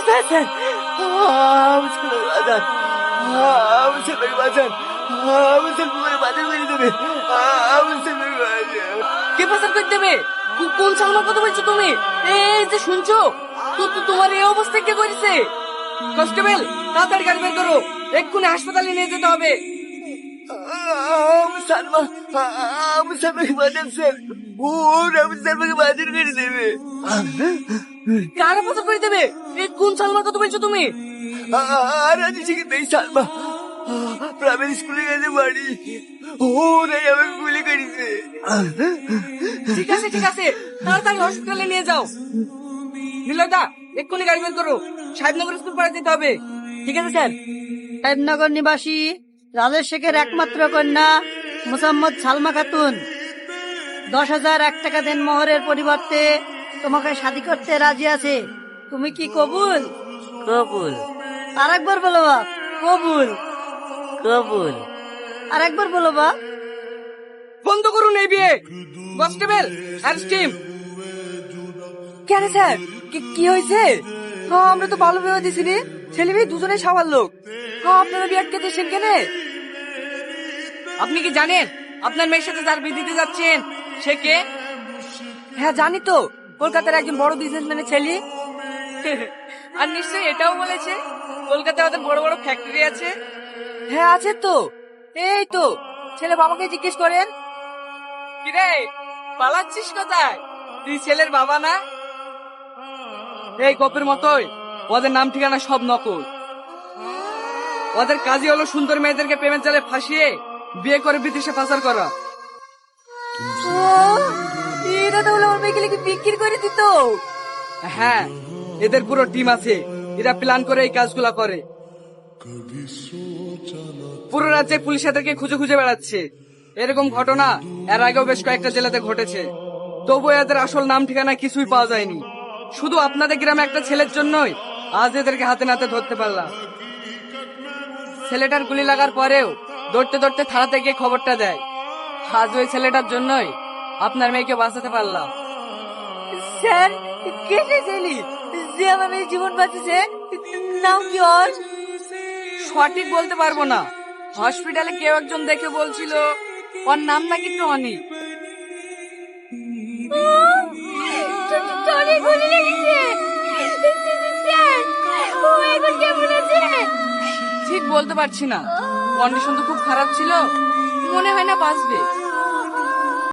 Sir আমার ছেলেকে বাঁচান আমার ছেলেকে বাঁচান আমার করে বাঁচান করে দেবে আমার ছেলেকে বাঁচান কে পাচার করে দেবে কোন সালমার কথা বলছো তুমি? এই যে শুনছো তো তো তোমার এই অবস্থা কে করেছে? কনস্টেবল তাড়াতাড়ি গাড়ি বের করো। এক্ষুনি হাসপাতালে নিয়ে যেতে হবে। আমি সালমা আমি সালমাকে বাঁচান স্যার ওর আমি সালমাকে বাঁচান করে দেবে। কারা পাচার করে দেবে? এই কোন সালমার কথা বলছো তুমি? আর আজ শিখে নেই সালমা। প্রাইমারি স্কুলে গেছে বাড়ি। ও নাই আমাকে গুলি করেছে। ঠিক আছে ঠিক আছে। তাড়াতাড়ি হসপিটালে নিয়ে যাও। নীলদা এক্ষুনি গাড়ি বের করো। সাহেবনগর স্কুল পাড়া যেতে হবে। ঠিক আছে স্যার? সাহেবনগর নিবাসী রাজেশ শেখের একমাত্র কন্যা মুসাম্মদ সালমা খাতুন। দশ হাজার এক টাকা দেন মোহরের পরিবর্তে। তোমাকে শাদি করতে রাজি আছে। তুমি কি কবুল? কবুল। আর একবার বলো বাপ কবুল। কবুল। আর একবার বলো বাপ। বন্ধ করুন এই বিয়ে। কনস্টেবল আর টিম কেন স্যার? কি- কি হয়েছে? হ্যাঁ আমরা তো ভালো ভেবে দিছি রে। ছেলে মেয়ে দুজনে সাবার লোক। হ্যাঁ আপনারা বিয়ে আটকে দিয়েছেন কেন? আপনি কি জানেন? আপনার মেয়ের সাথে যার বিয়ে দিতে যাচ্ছেন সে কে হ্যাঁ জানি তো। কলকাতার একজন বড় বিজনেসম্যানের ছেলে। আর নিশ্চয়ই এটাও বলেছে কলকাতায় ওদের বড় বড় ফ্যাক্টরি আছে। হ্যাঁ আছে তো। এই তো ছেলে বাবাকে জিজ্ঞেস করেন। কিরে পালাচ্ছিস কোথায়? তুই ছেলের বাবা না? এই গপের মতোই ওদের নাম ঠিকানা সব নকল। ওদের কাজই হলো সুন্দর মেয়েদেরকে প্রেমের জালে ফাঁসিয়ে বিয়ে করে বিদেশে পাচার করা। এটা তো হলো আমার মেয়েকে বিক্রি করে দিত। হ্যাঁ এদের পুরো টিম আছে। এরা প্ল্যান করে এই কাজগুলা করে। পুরো রাজ্যে পুলিশ এদেরকে খুঁজে খুঁজে বেড়াচ্ছে। এরকম ঘটনা এর আগেও বেশ কয়েকটা জেলাতে ঘটেছে। তবু এদের আসল নাম, ঠিকানা কিছুই পাওয়া যায়নি। শুধু আপনাদের গ্রামে একটা ছেলের জন্যই আজ এদেরকে হাতে নাতে ধরতে পারলাম। ছেলেটার গুলি লাগার পরেও দৌড়তে দৌড়তে থানাতে গিয়ে খবরটা দেয়। আজ ওই ছেলেটার জন্যই আপনার মেয়েকে বাঁচাতে পারলাম। স্যার কে সে ছেলে? যে আমার মেয়ের জীবন বাঁচেছে নাম কি ওর? সঠিক বলতে পারব না। হসপিটালে কেউ একজন দেখে বলছিল ওর নাম নাকি টনি। টনি গুলি লেগেছে। ঠিক বলতে পারছি না। কন্ডিশন তো খুব খারাপ ছিল। মনে হয় না বাঁচবে।